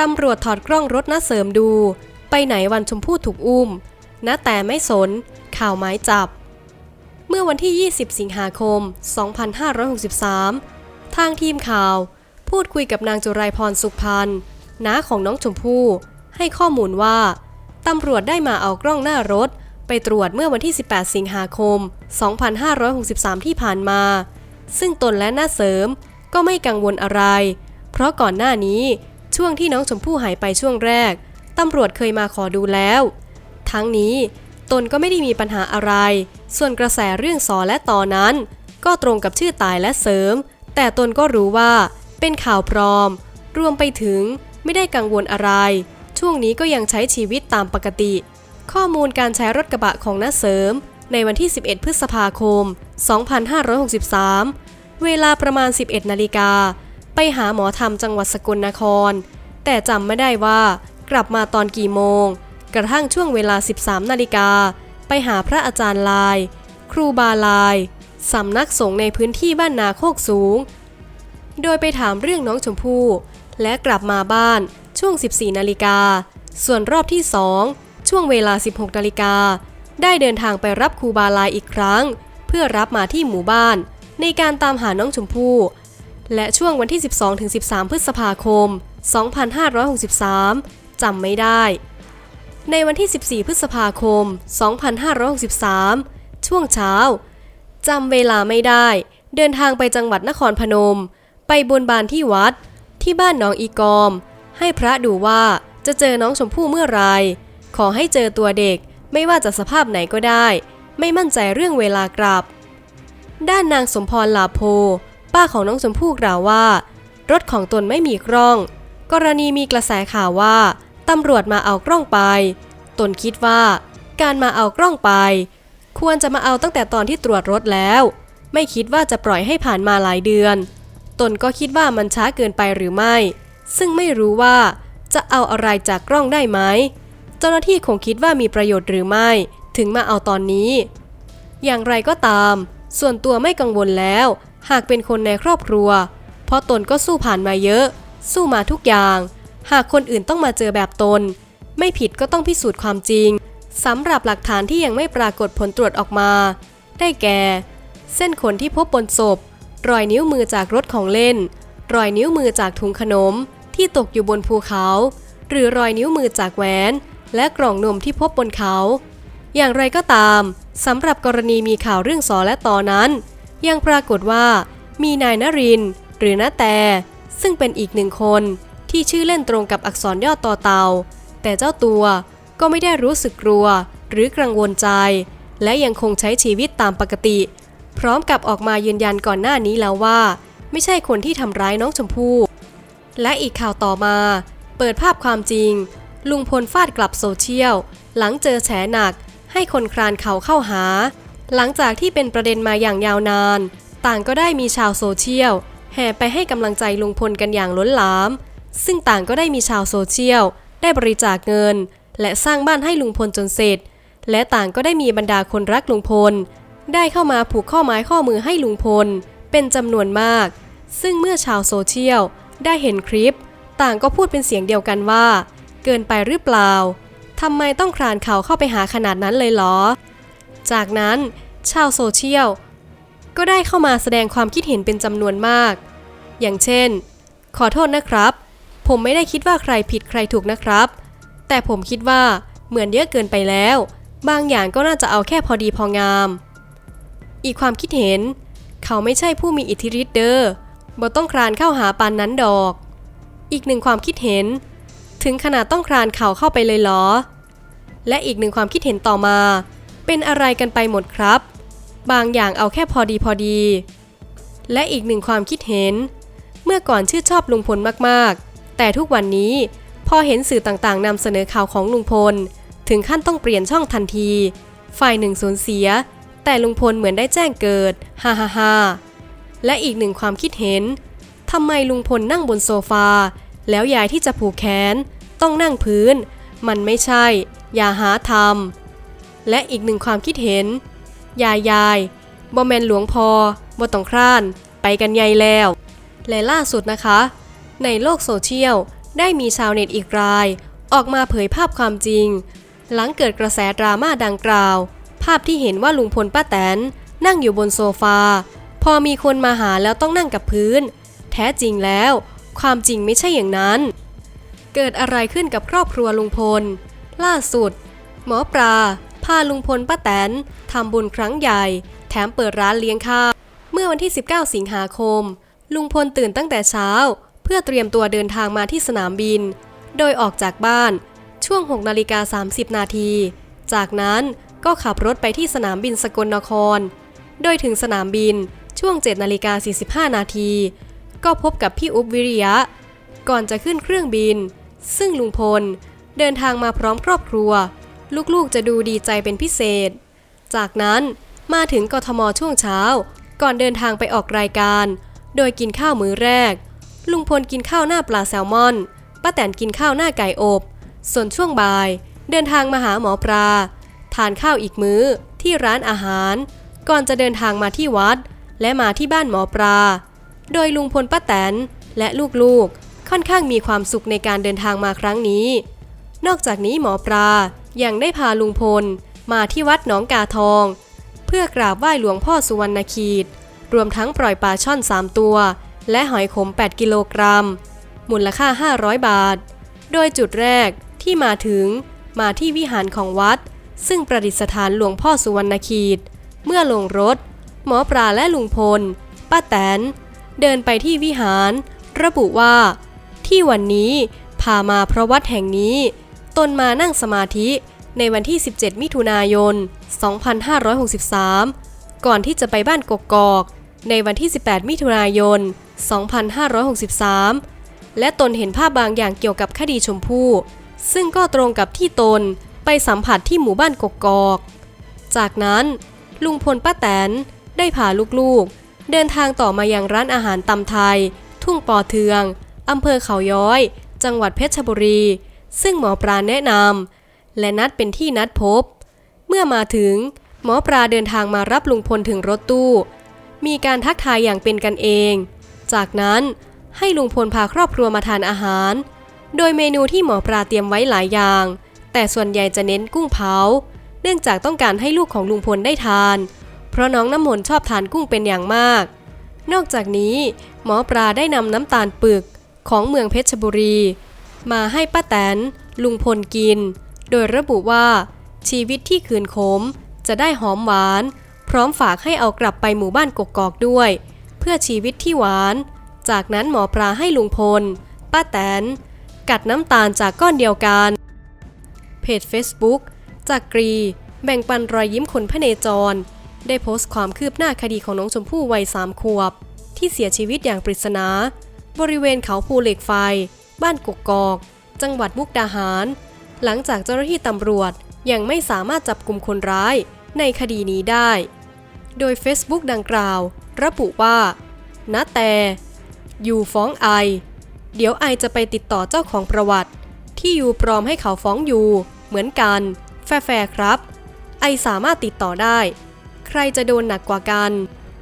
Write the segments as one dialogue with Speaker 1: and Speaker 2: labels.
Speaker 1: ตำรวจถอดกล้องรถน้าเสริมดู ไปไหนวันชมพู่ถูกอุ้มน้าแต่ไม่สน ข่าวหมายจับ เมื่อวันที่ 20 สิงหาคม 2563 ทางทีมข่าว พูดคุยกับนางจุไรพรสุขพันธ์น้าของน้องชมพู่ ให้ข้อมูลว่า ตำรวจได้มาเอากล้องหน้ารถ ไปตรวจเมื่อวันที่ 18 สิงหาคม 2563 ที่ผ่านมา ซึ่งตนและน้าเสริมก็ไม่กังวลอะไร เพราะก่อนหน้านี้ ช่วงที่น้องชมพู่หายไปช่วงแรก ตำรวจเคยมาขอดูแล้ว ทั้งนี้ตนก็ไม่ได้มีปัญหาอะไร ส่วนกระแสเรื่องสอและต่อนั้น ก็ตรงกับชื่อตายและเสริม แต่ตนก็รู้ว่าเป็นข่าวปลอม รวมไปถึงไม่ได้กังวลอะไร ช่วงนี้ก็ยังใช้ชีวิตตามปกติ ข้อมูลการใช้รถกระบะของน้าเสริม ในวันที่ 11 พฤษภาคม 2563 เวลาประมาณ 11 นาฬิกา ไปหาหมอธรรมจังหวัดสกลนคร แต่จำไม่ได้ว่ากลับมาตอนกี่โมง กระทั่งช่วงเวลา 13 นาฬิกา ไปหาพระอาจารย์ลาย ครูบาลายสำนักสงฆ์ในพื้นที่บ้านนาโคกสูง โดยไปถามเรื่องน้องชมพู่ และกลับมาบ้านช่วง 14 นาฬิกา ส่วนรอบที่2ช่วงเวลา 16 นาฬิกา ได้เดินทางไปรับครูบาลายอีกครั้ง เพื่อรับมาที่หมู่บ้าน ในการตามหาน้องชมพู่ และช่วงวันที่ 12-13 พฤษภาคม 2563 จำไม่ได้ ในวันที่ 14 พฤษภาคม 2563 ช่วงเช้า จำเวลาไม่ได้ เดินทางไปจังหวัดนครพนม ไปบนบานที่วัด ที่บ้านหนองอีกอม ให้พระดูว่าจะเจอน้องชมพู่เมื่อไรขอให้เจอตัวเด็กไม่ว่าจะสภาพไหนก็ได้ ไม่มั่นใจเรื่องเวลากลับ ด้านนางสมพรลาโพ ป้าของน้องชมพู่กล่าวว่า รถของตนไม่มีกล้อง กรณีมีกระแสข่าวว่าตำรวจมาเอากล้องไป ตนคิดว่า การมาเอากล้องไป ควรจะมาเอาตั้งแต่ตอนที่ตรวจรถแล้ว ไม่คิดว่าจะปล่อยให้ผ่านมาหลายเดือน ตนก็คิดว่ามันช้าเกินไปหรือไม่ ซึ่งไม่รู้ว่า จะเอาอะไรจากกล้องได้ไหมเจ้าหน้าที่คงคิดว่ามีประโยชน์หรือไม่ ถึงมาเอาตอนนี้ อย่างไรก็ตาม ส่วนตัวไม่กังวลแล้ว หากเป็นคนในครอบครัว เพราะตนก็สู้ผ่านมาเยอะ สู้มาทุกอย่าง หากคนอื่นต้องมาเจอแบบตน ไม่ผิดก็ต้องพิสูจน์ความจริงสำหรับหลักฐานที่ยังไม่ปรากฏผลตรวจออกมา ได้แก่ เส้นขนที่พบบนศพ รอยนิ้วมือจากรถของเล่น รอยนิ้วมือจากถุงขนม ที่ตกอยู่บนภูเขา หรือรอยนิ้วมือจากแหวน และกล่องนมที่พบบนเขา อย่างไรก็ตามสำหรับกรณีมีข่าวเรื่องสอและต่อนั้น ยังปรากฏว่า มีนายนรินทร์หรือน้าแต่ ซึ่งเป็นอีกหนึ่งคนที่ชื่อเล่นตรงกับอักษรย่อต่อเตา แต่เจ้าตัวก็ไม่ได้รู้สึกกลัว หรือกังวลใจ และยังคงใช้ชีวิตตามปกติ พร้อมกับออกมายืนยันก่อนหน้านี้แล้วว่า ไม่ใช่คนที่ทำร้ายน้องชมพู่ และอีกข่าวต่อมา เปิดภาพความจริง ลุงพลฟาดกลับโซเชียล หลังเจอแฉหนัก ให้คนครานเขาเข้าหา หลังจากที่เป็นประเด็นมาอย่างยาวนาน ต่างก็ได้มีชาวโซเชียลแห่ไปให้กำลังใจลุงพลกันอย่างล้นหลาม ซึ่งต่างก็ได้มีชาวโซเชียลได้บริจาคเงิน และสร้างบ้านให้ลุงพลจนเสร็จ และต่างก็ได้มีบรรดาคนรักลุงพล ได้เข้ามาผูกข้อไม้ข้อมือให้ลุงพล เป็นจำนวนมาก ซึ่งเมื่อชาวโซเชียลได้เห็นคลิป ต่างก็พูดเป็นเสียงเดียวกันว่า เกินไปหรือเปล่าทำไมต้องคลานเขาเข้าไปหาขนาดนั้นเลยเหรอ จากนั้น ชาวโซเชียล ก็ได้เข้ามาแสดงความคิดเห็นเป็นจำนวนมาก อย่างเช่น ขอโทษนะครับ ผมไม่ได้คิดว่าใครผิดใครถูกนะครับ แต่ผมคิดว่าเหมือนเยอะเกินไปแล้ว บางอย่างก็น่าจะเอาแค่พอดีพองาม อีกความคิดเห็น เขาไม่ใช่ผู้มีอิทธิฤทธิ์เด้อบ่ต้องคลานเข้าหาปานนั้นดอก อีกหนึ่งความคิดเห็น ถึงขนาดต้องคลานเข่าเข้าไปเลยเหรอ และอีกหนึ่งความคิดเห็นต่อมา เป็นอะไรกันไปหมดครับ บางอย่างเอาแค่พอดีพอดี และอีกหนึ่งความคิดเห็น เมื่อก่อนชื่นชอบลุงพลมากๆ แต่ทุกวันนี้พอเห็นสื่อต่างๆนำเสนอข่าวของลุงพล ถึงขั้นต้องเปลี่ยนช่องทันที ฝ่ายหนึ่งสูญเสีย แต่ลุงพลเหมือนได้แจ้งเกิดฮ่าฮ่าฮ่าและอีกหนึ่งความคิดเห็นทำไมลุงพลนั่งบนโซฟา แล้วยายที่จะผูกแขน ต้องนั่งพื้น มันไม่ใช่ อย่าหาทำ และอีกหนึ่งความคิดเห็น ยายยายบอแมนหลวงพอบต้องคร้าน ไปกันใหญ่แล้ว และล่าสุดนะคะ ในโลกโซเชียลได้มีชาวเน็ตอีกราย ออกมาเผยภาพความจริง หลังเกิดกระแสดราม่าดังกล่าว ภาพที่เห็นว่าลุงพลป้าแตน นั่งอยู่บนโซฟา พอมีคนมาหาแล้วต้องนั่งกับพื้น แท้จริงแล้ว ความจริงไม่ใช่อย่างนั้น เกิดอะไรขึ้นกับครอบครัวลุงพล ล่าสุด หมอปลาาลุงพลป้าแตนทำบุญครั้งใหญ่ แถมเปิดร้านเลี้ยงข้าวเมื่อวันที่ 19 สิงหาคม ลุงพลตื่นตั้งแต่เช้า เพื่อเตรียมตัวเดินทางมาที่สนามบิน โดยออกจากบ้านช่วง 6 นาฬิกา 30 นาที จากนั้นก็ขับรถไปที่สนามบินสกลนคร โดยถึงสนามบินช่วง 7 นาฬิกา 45 นาที ก็พบกับพี่อุ๊บวิริยะ ก่อนจะขึ้นเครื่องบิน ซึ่งลุงพลเดินทางมาพร้อมครอบครัว ลูกๆจะดูดีใจเป็นพิเศษ จากนั้นมาถึงกทมช่วงเช้า ก่อนเดินทางไปออกรายการ โดยกินข้าวมื้อแรก ลุงพลกินข้าวหน้าปลาแซลมอนป้าแตนกินข้าวหน้าไก่อบ ส่วนช่วงบ่าย เดินทางมาหาหมอปลา ทานข้าวอีกมื้อที่ร้านอาหาร ก่อนจะเดินทางมาที่วัด และมาที่บ้านหมอปลา โดยลุงพลป้าแตนและลูกๆ ค่อนข้างมีความสุขในการเดินทางมาครั้งนี้ นอกจากนี้หมอปลา ยังได้พาลุงพล มาที่วัดหนองกาทอง เพื่อกราบไหว้หลวงพ่อสุวรรณคีตรวมทั้งปล่อยปลาช่อน 3 ตัว และหอยขม 8 กิโลกรัม มูลค่า 500 บาท โดยจุดแรกที่มาถึงมาที่วิหารของวัด ซึ่งประดิษฐานหลวงพ่อสุวรรณคีตเมื่อลงรถ หมอปลาและลุงพล ป้าแตน เดินไปที่วิหาร ระบุว่า ที่วันนี้พามาเพราะวัดแห่งนี้ ตนมานั่งสมาธิในวันที่ 17 มิถุนายน 2563 ก่อนที่จะไปบ้านกกอก ในวันที่ 18 มิถุนายน 2563 และตนเห็นภาพบางอย่างเกี่ยวกับคดีชมพู่ ซึ่งก็ตรงกับที่ตนไปสัมผัสที่หมู่บ้านกกอก จากนั้น ลุงพลป้าแตนได้พาลูกๆ เดินทางต่อมาอยังร้านอาหารตำไทย ทุ่งปอเทืองอำเภอเขาย้อย จังหวัดเพชรบุรี ซึ่งหมอปลาแนะนำและนัดเป็นที่นัดพบ เมื่อมาถึง หมอปลาเดินทางมารับลุงพลถึงรถตู้ มีการทักทายอย่างเป็นกันเอง จากนั้นให้ลุงพลพาครอบครัวมาทานอาหาร โดยเมนูที่หมอปลาเตรียมไว้หลายอย่าง แต่ส่วนใหญ่จะเน้นกุ้งเผา เนื่องจากต้องการให้ลูกของลุงพลได้ทาน เพราะน้องน้ำมนต์ชอบทานกุ้งเป็นอย่างมาก นอกจากนี้ หมอปลาได้นำน้ำตาลปึกของเมืองเพชรบุรี มาให้ป้าแตน ลุงพลกิน โดยระบุว่า ชีวิตที่คืนขมจะได้หอมหวาน พร้อมฝากให้เอากลับไปหมู่บ้านกกอกด้วย เพื่อชีวิตที่หวาน จากนั้นหมอปลาให้ลุงพล ป้าแตน กัดน้ำตาลจากก้อนเดียวกัน เพจ Facebook จากกรี แบ่งปันรอยยิ้มคนพระเนจร ได้โพสต์ความคืบหน้าคดีของน้องชมพู่วัยสามขวบ ที่เสียชีวิตอย่างปริศนา บริเวณเขาภูเหล็กไฟ บ้านกกอก จังหวัดมุกดาหาร หลังจากเจ้าหน้าที่ตำรวจยังไม่สามารถจับกลุ่มคนร้ายในคดีนี้ได้ โดย Facebook ดังกล่าว ระบุว่าณแต่ อยู่ฟ้องไอ เดี๋ยวไอจะไปติดต่อเจ้าของประวัติ ที่อยู่ปลอมให้เขาฟ้องอยู่ เหมือนกัน แฟร์ครับ ไอสามารถติดต่อได้ ใครจะโดนหนักกว่ากัน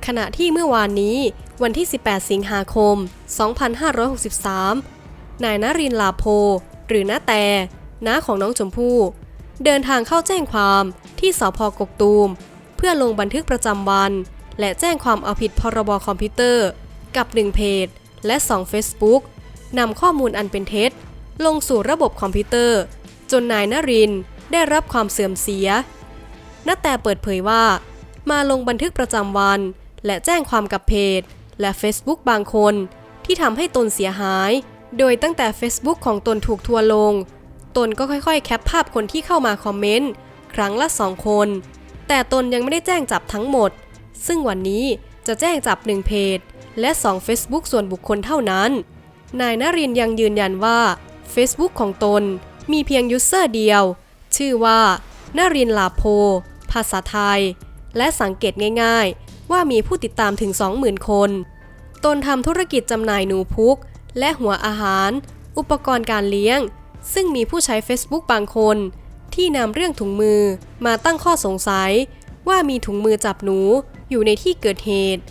Speaker 1: ขณะที่เมื่อวานนี้วันที่ 18 สิงหาคม 2563 นายนรินลาโพ หรือน้าแต่น้าของน้องชมพู่ เดินทางเข้าแจ้งความที่สพกกตูม เพื่อลงบันทึกประจำวัน และแจ้งความเอาผิดพรบคอมพิวเตอร์ กับ 1 เพจ และ 2 Facebook นำข้อมูลอันเป็นเท็จ ลงสู่ระบบคอมพิวเตอร์ จนนายนรินได้รับความเสื่อมเสียนาแต่เปิดเผยว่า มาลงบันทึกประจำวัน และแจ้งความกับเพจ และ Facebook บางคนที่ทำให้ตนเสียหาย โดยตั้งแต่ Facebook ของตนถูกทัวร์ลง ตนก็ค่อยๆ แคปภาพคนที่เข้ามาคอมเมนต์ครั้งละสองคน แต่ตนยังไม่ได้แจ้งจับทั้งหมด ซึ่งวันนี้จะแจ้งจับหนึ่งเพจ และ 2 Facebook ส่วนบุคคลเท่านั้น นายนรินทร์ยังยืนยันว่า Facebook ของตนมีเพียงยูเซอร์เดียว ชื่อว่านรินลาโพ ภาษาไทย และสังเกตง่ายๆ ว่ามีผู้ติดตามถึง 20,000 คน ตนทำธุรกิจจำหน่ายหนูพุก และหัวอาหาร อุปกรณ์การเลี้ยง ซึ่งมีผู้ใช้ Facebook บางคน ที่นำเรื่องถุงมือมาตั้งข้อสงสัย ว่ามีถุงมือจับหนูอยู่ในที่เกิดเหตุ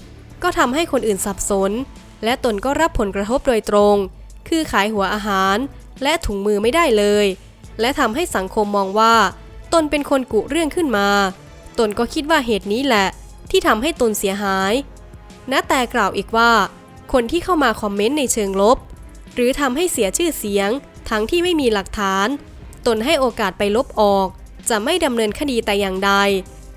Speaker 1: ก็ทำให้คนอื่นสับสน และตนก็รับผลกระทบโดยตรง คือขายหัวอาหาร และถุงมือไม่ได้เลย และทำให้สังคมมองว่า ตนเป็นคนกุเรื่องขึ้นมา ตนก็คิดว่าเหตุนี้แหละ ที่ทำให้ตนเสียหายณแต่กล่าวอีกว่า คนที่เข้ามาคอมเมนต์ในเชิงลบ หรือทำให้เสียชื่อเสียง ทั้งที่ไม่มีหลักฐาน ตนให้โอกาสไปลบออก จะไม่ดำเนินคดีแต่อย่างใด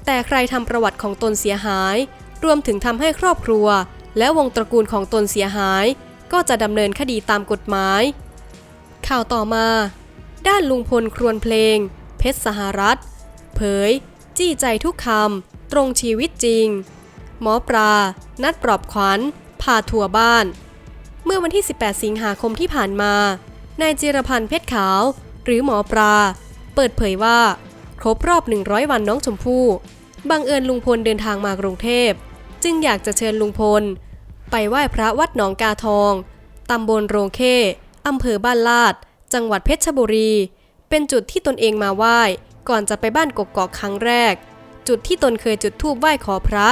Speaker 1: แต่ใครทำประวัติของตนเสียหาย รวมถึงทำให้ครอบครัว และวงตระกูลของตนเสียหาย ก็จะดำเนินคดีตามกฎหมาย ข่าวต่อมา ด้านลุงพลครวญเพลง เพชรสหรัฐ เผย จี้ใจทุกคำตรงชีวิตจริง หมอปลา นัดปลอบขวัญ พาทัวร์บ้าน เมื่อวันที่ 18 สิงหาคมที่ผ่านมา นายจิรพันธ์เพชรขาว หรือหมอปลา เปิดเผยว่า ครบรอบ 100 วันน้องชมพู่บังเอิญลุงพลเดินทางมากรุงเทพ จึงอยากจะเชิญลุงพล ไปไหว้พระวัดหนองกาทอง ตำบลโรงเข้อำเภอบ้านลาด จังหวัดเพชรบุรี เป็นจุดที่ตนเองมาไหว้ ก่อนจะไปบ้านกกอกครั้งแรก จุดที่ตนเคยจุดธูปไหว้ขอพระ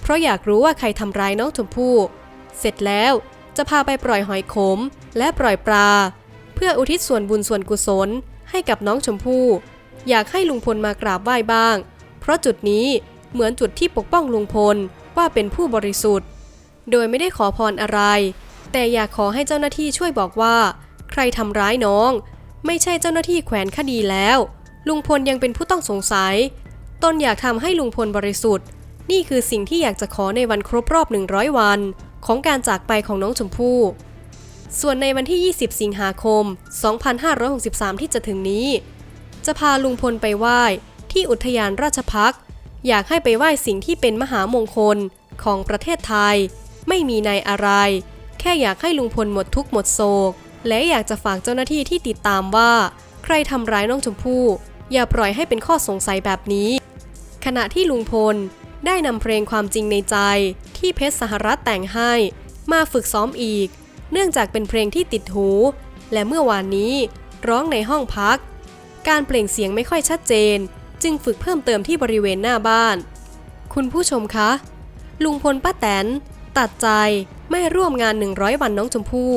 Speaker 1: เพราะอยากรู้ว่าใครทำร้ายน้องชมพู่ เสร็จแล้วจะพาไปปล่อยหอยขมและปล่อยปลา เพื่ออุทิศส่วนบุญส่วนกุศลให้กับน้องชมพู่อยากให้ลุงพลมากราบไหว้บ้าง เพราะจุดนี้เหมือนจุดที่ปกป้องลุงพลว่าเป็นผู้บริสุทธิ์ โดยไม่ได้ขอพรอะไร แต่อยากขอให้เจ้าหน้าที่ช่วยบอกว่า ใครทำร้ายน้อง ไม่ใช่เจ้าหน้าที่แขวนคดีแล้ว ลุงพลยังเป็นผู้ต้องสงสัย ตนอยากทำให้ลุงพลบริสุทธิ์ นี่คือสิ่งที่อยากจะขอในวันครบรอบ 100 วัน ของการจากไปของน้องชมพู่ ส่วนในวันที่ 20 สิงหาคม 2563 ที่จะถึงนี้ จะพาลุงพลไปไหว้ที่อุทยานราชพักอยากให้ไปไหว้สิ่งที่เป็นมหามงคลของประเทศไทย ไม่มีในอะไร แค่อยากให้ลุงพลหมดทุกข์หมดโศก และอยากจะฝากเจ้าหน้าที่ที่ติดตามว่า ใครทำร้ายน้องชมพู่ อย่าปล่อยให้เป็นข้อสงสัยแบบนี้ ขณะที่ลุงพล ได้นำเพลงความจริงในใจ ที่เพชรสหรัฐแต่งให้ มาฝึกซ้อมอีก เนื่องจากเป็นเพลงที่ติดหู และเมื่อวานนี้ร้องในห้องพัก การเปล่งเสียงไม่ค่อยชัดเจน จึงฝึกเพิ่มเติมที่บริเวณหน้าบ้าน คุณผู้ชมคะ ลุงพลป้าแตน ตัดใจไม่ร่วมงาน 100 วันน้องชมพู่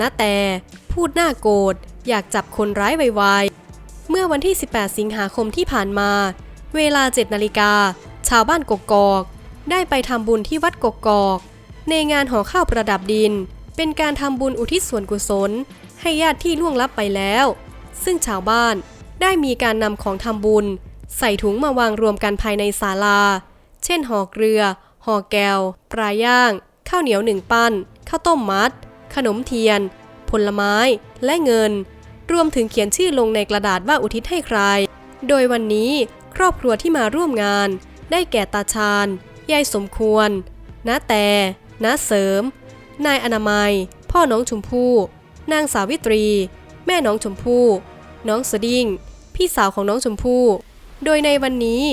Speaker 1: นะแต่พูดหน้าโกรธอยากจับคนร้ายไวๆ เมื่อวันที่ 18 สิงหาคมที่ผ่านมา เวลา 7 นาฬิกา ชาวบ้านกกอก ได้ไปทำบุญที่วัดกกอก ในงานห่อข้าวประดับดิน เป็นการทำบุญอุทิศส่วนกุศล ให้ญาติที่ล่วงลับไปแล้ว ซึ่งชาวบ้านได้มีการนำของทำบุญ ใส่ถุงมาวางรวมกันภายในศาลา เช่นห่อเกลือห่อแก้วปลาย่าง ข้าวเหนียวหนึ่งปั้น ข้าวต้มมัด ขนมเทียน ผลไม้ และเงิน รวมถึงเขียนชื่อลงในกระดาษว่าอุทิศให้ใคร โดยวันนี้ครอบครัวที่มาร่วมงาน ได้แก่ตาชาญยายสมควรน้าแต่น้าเสริม นายอนามัย พ่อน้องชมพู่ นางสาวิตรี แม่น้องชมพู่ น้องสดิ้ง พี่สาวของน้องชมพู่ โดยในวันนี้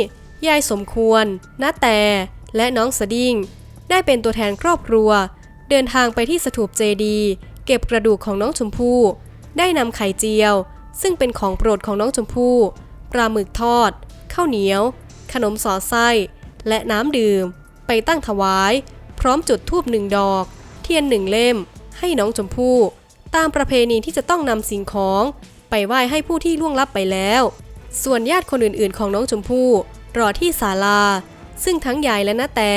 Speaker 1: ยายสมควรน้าแต่และน้องสดิ้ง ได้เป็นตัวแทนครอบครัว เดินทางไปที่สถูปเจดีย์เก็บกระดูกของน้องชมพู่ ได้นำไข่เจียว ซึ่งเป็นของโปรดของน้องชมพู่ปลาหมึกทอด ข้าวเหนียว ขนมสอดไส้ และน้ำดื่ม ไปตั้งถวาย พร้อมจุดธูปหนึ่งดอก เทียนหนึ่งเล่ม ให้น้องชมพู่ตามประเพณีที่จะต้องนำสิ่งของ ไปไหว้ให้ผู้ที่ล่วงลับไปแล้ว ส่วนญาติคนอื่นๆ ของน้องชมพู่รอที่ศาลา ซึ่งทั้งยายและน้าแต่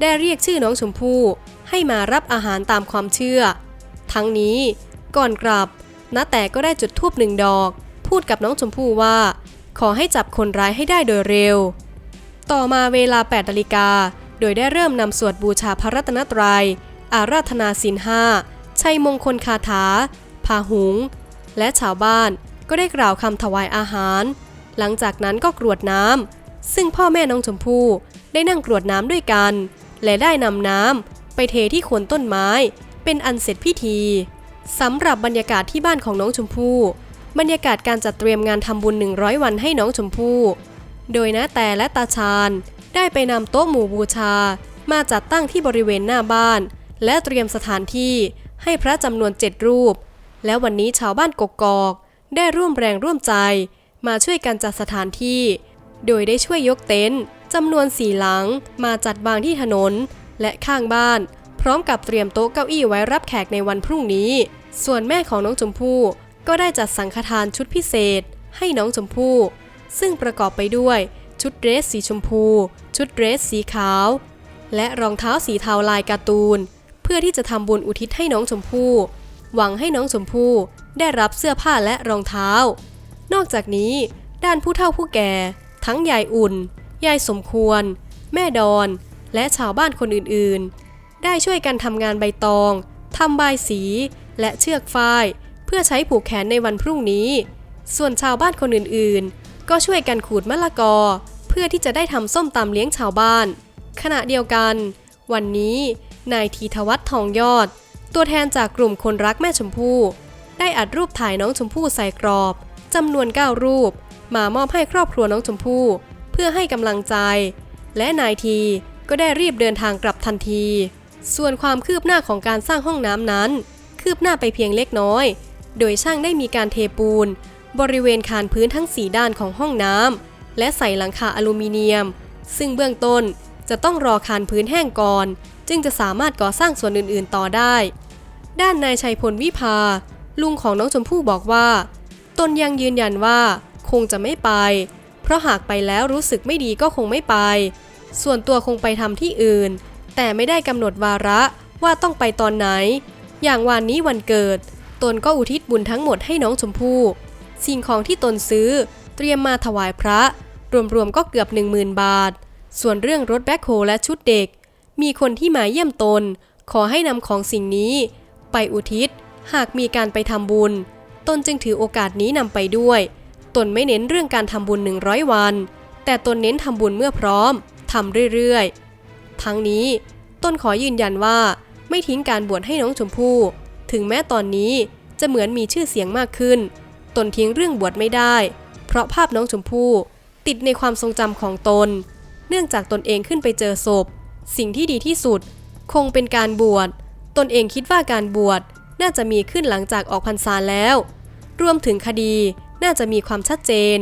Speaker 1: ได้เรียกชื่อน้องชมพู่ให้มารับอาหารตามความเชื่อ ทั้งนี้ก่อนกลับน้าแต่ก็ได้จุดทูบหนึ่งดอก พูดกับน้องชมพู่ว่า ขอให้จับคนร้ายให้ได้โดยเร็ว ต่อมาเวลา8นาฬิกา โดยได้เริ่มนำสวดบูชาพระรัตนตรยัย อาราธนาศีลห้าชัยมงคลคาถา พาหุง และชาวบ้านก็ได้กล่าวคำถวายอาหาร หลังจากนั้นก็กรวดน้ำ ซึ่งพ่อแม่น้องชมพู่ได้นั่งกรวดน้ำด้วยกัน และได้นำน้ำไปเทที่โคนต้นไม้ เป็นอันเสร็จพิธีสำหรับบรรยากาศที่บ้านของน้องชมพู่ บรรยากาศการจัดเตรียมงานทำบุญ 100 วันให้น้องชมพู่ โดยน้าแต่และตาชาญ ได้ไปนำโต๊ะหมู่บูชา มาจัดตั้งที่บริเวณหน้าบ้าน และเตรียมสถานที่ให้พระจำนวนเจ็ดรูป และวันนี้ชาวบ้านกกอก ได้ร่วมแรงร่วมใจ มาช่วยกันจัดสถานที่ โดยได้ช่วยยกเต็นท์จำนวนสี่หลัง มาจัดวางที่ถนน และข้างบ้าน พร้อมกับเตรียมโต๊ะเก้าอี้ไว้รับแขกในวันพรุ่งนี้ ส่วนแม่ของน้องชมพู่ก็ได้จัดสังฆทานชุดพิเศษ ให้น้องชมพู่ ซึ่งประกอบไปด้วย ชุดเดรสสีชมพู ชุดเดรสสีขาว และรองเท้าสีเทาลายการ์ตูน เพื่อที่จะทำบุญอุทิศให้น้องชมพู่หวังให้น้องชมพู่ได้รับเสื้อผ้าและรองเท้า นอกจากนี้ ด้านผู้เฒ่าผู้แก่ ทั้งยายอุ่น ยายสมควร แม่ดอน และชาวบ้านคนอื่นๆ ได้ช่วยกันทำงานใบตองทำใบสี และเชือกฝ้าย เพื่อใช้ผูกแขนในวันพรุ่งนี้ ส่วนชาวบ้านคนอื่นๆ ก็ช่วยกันขูดมะละกอ เพื่อที่จะได้ทำส้มตำเลี้ยงชาวบ้าน ขณะเดียวกัน วันนี้นายทีทวัฒน์ทองยอด ตัวแทนจากกลุ่มคนรักแม่ชมพู่ ได้อัดรูปถ่ายน้องชมพู่ใส่กรอบจำนวน 9 รูป มามอบให้ครอบครัวน้องชมพู่ เพื่อให้กำลังใจ และนายทีก็ได้รีบเดินทางกลับทันที ส่วนความคืบหน้าของการสร้างห้องน้ำนั้น คืบหน้าไปเพียงเล็กน้อย โดยช่างได้มีการเทปูน บริเวณคานพื้นทั้ง 4 ด้านของห้องน้ำและใส่หลังคาอลูมิเนียม ซึ่งเบื้องต้นจะต้องรอคานพื้นแห้งก่อน จึงจะสามารถก่อสร้างส่วนอื่นๆ ต่อได้ ด้านนายชัยพลวิภา ลุงของน้องชมพู่บอกว่า ตนยังยืนยันว่าคงจะไม่ไป เพราะหากไปแล้วรู้สึกไม่ดีก็คงไม่ไป ส่วนตัวคงไปทำที่อื่น แต่ไม่ได้กำหนดวาระว่าต้องไปตอนไหน อย่างวันนี้วันเกิด ตนก็อุทิศบุญทั้งหมดให้น้องชมพู่ สิ่งของที่ตนซื้อ เตรียมมาถวายพระ รวมๆก็เกือบ 10,000 บาท ส่วนเรื่องรถแบ็คโฮและชุดเด็ก มีคนที่มาเยี่ยมตน ขอให้นำของสิ่งนี้ ไปอุทิศ หากมีการไปทำบุญ ตนจึงถือโอกาสนี้นำไปด้วย ตนไม่เน้นเรื่องการทำบุญ 100 วัน แต่ตนเน้นทำบุญเมื่อพร้อมทำเรื่อยๆ ทั้งนี้ตนขอยืนยันว่าไม่ทิ้งการบวชให้น้องชมพู่ ถึงแม้ตอนนี้จะเหมือนมีชื่อเสียงมากขึ้น ตนทิ้งเรื่องบวชไม่ได้ เพราะภาพน้องชมพู่ติดในความทรงจำของตน เนื่องจากตนเองขึ้นไปเจอศพ สิ่งที่ดีที่สุด คงเป็นการบวช ตนเองคิดว่าการบวชน่าจะมีขึ้นหลังจากออกพรรษาแล้ว รวมถึงคดีน่าจะมีความชัดเจน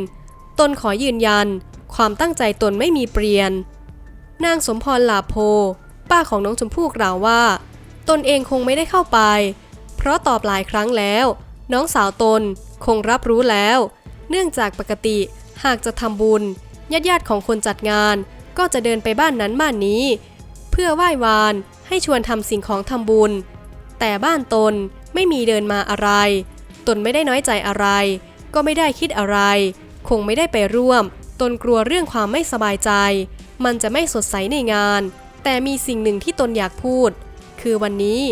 Speaker 1: ตนขอยืนยัน ความตั้งใจตนไม่มีเปลี่ยน นางสมพรลาโพ ป้าของน้องชมพู่กล่าวว่า ตนเองคงไม่ได้เข้าไป เพราะตอบหลายครั้งแล้ว น้องสาวตน คงรับรู้แล้ว เนื่องจากปกติหากจะทำบุญญาติญาติของคนจัดงาน ก็จะเดินไปบ้านนั้นบ้านนี้ เพื่อไหว้วานให้ชวนทำสิ่งของทำบุญ แต่บ้านตนไม่มีเดินมาอะไร ตนไม่ได้น้อยใจอะไร ก็ไม่ได้คิดอะไร คงไม่ได้ไปร่วม ตนกลัวเรื่องความไม่สบายใจ มันจะไม่สดใสในงาน แต่มีสิ่งหนึ่งที่ตนอยากพูด คือวันนี้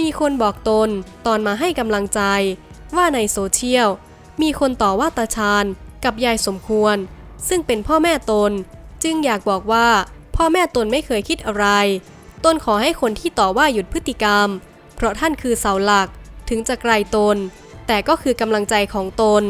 Speaker 1: มีคนบอกตนตอนมาให้กำลังใจ ว่าในโซเชียล มีคนต่อว่าตาชาญกับยายสมควร ซึ่งเป็นพ่อแม่ตน จึงอยากบอกว่า พ่อแม่ตนไม่เคยคิดอะไร ตนขอให้คนที่ต่อว่าหยุดพฤติกรรม เพราะท่านคือเสาหลักถึงจะไกลตน แต่ก็คือกำลังใจของตน